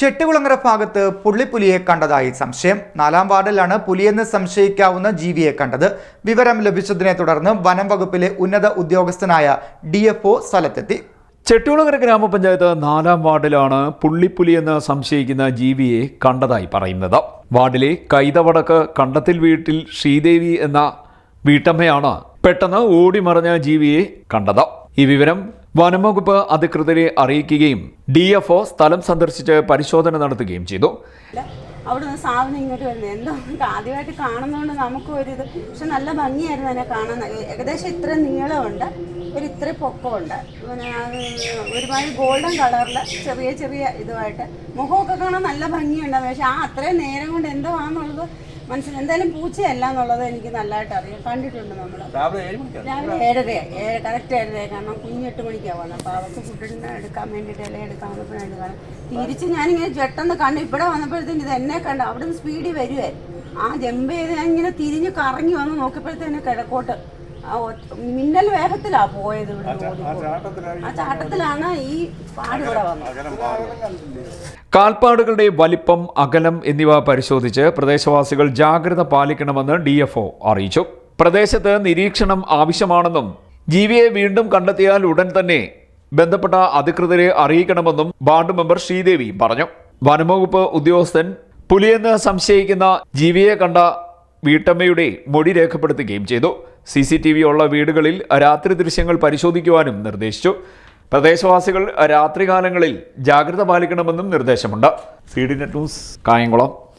ചെട്ടുകുളങ്ങര ഭാഗത്ത് പുള്ളിപ്പുലിയെ കണ്ടതായി സംശയം. നാലാം വാർഡിലാണ് പുലിയെന്ന് സംശയിക്കാവുന്ന ജീവിയെ കണ്ടത്. വിവരം ലഭിച്ചതിനെ തുടർന്ന് വനം വകുപ്പിലെ ഉന്നത ഉദ്യോഗസ്ഥനായ ഡി സ്ഥലത്തെത്തി. ചെട്ടികുളങ്ങര ഗ്രാമപഞ്ചായത്ത് നാലാം വാർഡിലാണ് പുള്ളിപ്പുലിയെന്ന് സംശയിക്കുന്ന ജീവിയെ കണ്ടതായി പറയുന്നത്. വാർഡിലെ കൈതവടക്ക് കണ്ടത്തിൽ വീട്ടിൽ ശ്രീദേവി എന്ന വീട്ടമ്മയാണ് പെട്ടെന്ന് ഓടിമറഞ്ഞ ജീവിയെ കണ്ടത്. ഈ വിവരം വനംവകുപ്പ് അധികൃതരെ അറിയിക്കുകയും ഡി സ്ഥലം സന്ദർശിച്ച് പരിശോധന നടത്തുകയും ചെയ്തു. അവിടെ നിന്ന് സാധനം ഇങ്ങോട്ട് വരുന്നത് എന്തോ ആദ്യമായിട്ട് കാണുന്നതുകൊണ്ട് നമുക്കും ഒരു ഇത്. പക്ഷെ നല്ല ഭംഗിയായിരുന്നു അതിനെ കാണാൻ. ഏകദേശം ഇത്ര നീളമുണ്ട്. ഒരു ഇത്ര പൊക്കമുണ്ട്. പിന്നെ ഒരുമാതിരി ഗോൾഡൻ കളറിൽ ചെറിയ ചെറിയ ഇതുമായിട്ട്. മുഖമൊക്കെ കാണാൻ നല്ല ഭംഗിയുണ്ടായിരുന്നു പക്ഷെ ആ അത്രയും നേരം കൊണ്ട് എന്തോ ആണെന്നുള്ളത് മനസ്സിൽ എന്തായാലും പൂച്ചയല്ല എന്നുള്ളത് എനിക്ക് നല്ലതായിട്ട് അറിയാം. കണ്ടിട്ടുണ്ട് നമ്മൾ രാവിലെ ഏഴര ഏഴ് കറക്റ്റ് ഏഴര കാരണം കുഞ്ഞെട്ട് മണിക്കാണ് വന്നത് അപ്പോൾ അവർക്ക് ഫുഡിന് എടുക്കാൻ വേണ്ടിയിട്ട് ഇല എടുക്കാൻ വന്നപ്പോഴാണ് കാണാം തിരിച്ച് ഞാനിങ്ങനെ ജെട്ടെന്ന് കണ്ടു. ഇവിടെ വന്നപ്പോഴത്തേന് ഇത് എന്നെ കണ്ട അവിടെ നിന്ന് സ്പീഡിൽ വരുവേ ആ ജമ്പ് ചെയ്ത് ഞാൻ ഇങ്ങനെ തിരിഞ്ഞ് കറങ്ങി വന്ന് നോക്കിയപ്പോഴത്തേന് കിഴക്കോട്ട് മിന്നൽ വേഗത്തിലാ പോയത് ആ ചാട്ടത്തിലാണ് ഈ പാട് ഇവിടെ വന്നത്. കാൽപ്പാടുകളുടെ വലിപ്പം അകലം എന്നിവ പരിശോധിച്ച് പ്രദേശവാസികൾ ജാഗ്രത പാലിക്കണമെന്ന് ഡി അറിയിച്ചു. പ്രദേശത്ത് നിരീക്ഷണം ആവശ്യമാണെന്നും ജീവിയെ വീണ്ടും കണ്ടെത്തിയാൽ ഉടൻ തന്നെ ബന്ധപ്പെട്ട അധികൃതരെ അറിയിക്കണമെന്നും വാർഡ് മെമ്പർ ശ്രീദേവി പറഞ്ഞു. വനംവകുപ്പ് ഉദ്യോഗസ്ഥൻ പുലിയെന്ന് സംശയിക്കുന്ന ജീവിയെ കണ്ട വീട്ടമ്മയുടെ മൊഴി രേഖപ്പെടുത്തുകയും ചെയ്തു. സി സി ടി വി ഉള്ള വീടുകളിൽ രാത്രി ദൃശ്യങ്ങൾ പരിശോധിക്കുവാനും നിർദ്ദേശിച്ചു. പ്രദേശവാസികൾ രാത്രികാലങ്ങളിൽ ജാഗ്രത പാലിക്കണമെന്നും നിർദ്ദേശമുണ്ട്. C D net news Kayamkulam.